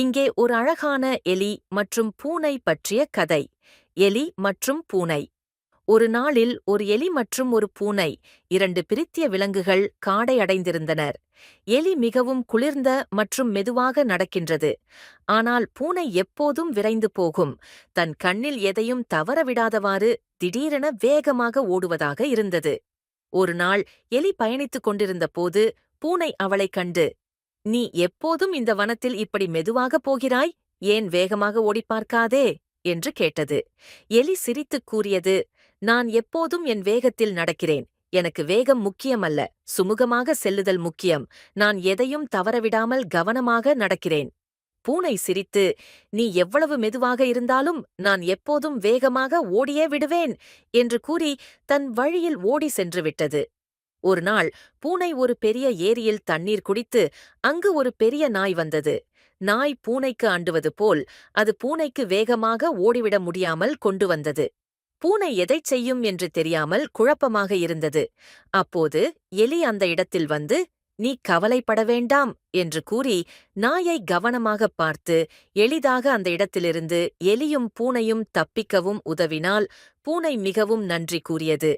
இங்கே ஒரு அழகான எலி மற்றும் பூனை பற்றிய கதை. எலி மற்றும் பூனை. ஒரு நாளில் ஒரு எலி மற்றும் ஒரு பூனை இரண்டு பிரித்திய விலங்குகள் காடை அடைந்திருந்தனர். எலி மிகவும் குளிர்ந்த மற்றும் மெதுவாக நடக்கின்றது. ஆனால் பூனை எப்போதும் விரைந்து போகும். தன் கண்ணில் எதையும் தவறவிடாதவாறு திடீரென வேகமாக ஓடுவதாக இருந்தது. ஒரு நாள் எலி பயணித்துக் கொண்டிருந்த போது பூனை அவளைக் கண்டு நீ எப்போதும் இந்த வனத்தில் இப்படி மெதுவாகப் போகிறாய்? ஏன் வேகமாக ஓடிப் பார்க்காதே? என்று கேட்டது. எலி சிரித்துக் கூறியது நான் எப்போதும் என் வேகத்தில் நடக்கிறேன். எனக்கு வேகம் முக்கியமல்ல. சுமுகமாக செல்லுதல் முக்கியம். நான் எதையும் தவறவிடாமல் கவனமாக நடக்கிறேன். பூனை சிரித்து நீ எவ்வளவு மெதுவாக இருந்தாலும் நான் எப்போதும் வேகமாக ஓடியே விடுவேன் என்று கூறி தன் வழியில் ஓடி சென்று விட்டது. ஒரு நாள் பூனை ஒரு பெரிய ஏரியில் தண்ணீர் குடித்து அங்கு ஒரு பெரிய நாய் வந்தது. நாய் பூனைக்கு அண்டுவது போல் அது பூனைக்கு வேகமாக ஓடிவிட முடியாமல் கொண்டு வந்தது. பூனை எதைச் செய்யும் என்று தெரியாமல் குழப்பமாக இருந்தது. அப்போது எலி அந்த இடத்தில் வந்து நீ கவலைப்பட வேண்டாம் என்று கூறி நாயை கவனமாகப் பார்த்து எளிதாக அந்த இடத்திலிருந்து எலியும் பூனையும் தப்பிக்கவும் உதவினால் பூனை மிகவும் நன்றி கூறியது.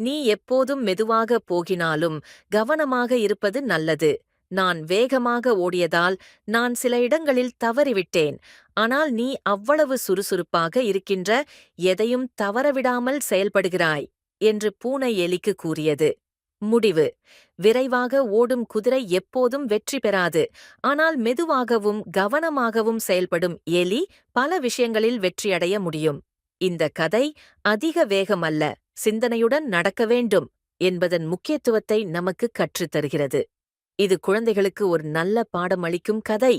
நீ எப்போதும் மெதுவாக போகினாலும் கவனமாக இருப்பது நல்லது. நான் வேகமாக ஓடியதால் நான் சில இடங்களில் தவறிவிட்டேன். ஆனால் நீ அவ்வளவு சுறுசுறுப்பாக இருக்கின்ற எதையும் தவறவிடாமல் செயல்படுகிறாய் என்று பூனை எலிக்கு கூறியது. முடிவு. விரைவாக ஓடும் குதிரை எப்போதும் வெற்றி பெறாது. ஆனால் மெதுவாகவும் கவனமாகவும் செயல்படும் எலி பல விஷயங்களில் வெற்றியடைய முடியும். இந்த கதை அதிக வேகமல்ல சிந்தனையுடன் நடக்க வேண்டும் என்பதன் முக்கியத்துவத்தை நமக்கு கற்றுத் தருகிறது இது குழந்தைகளுக்கு ஒரு நல்ல பாடம் அளிக்கும் கதை.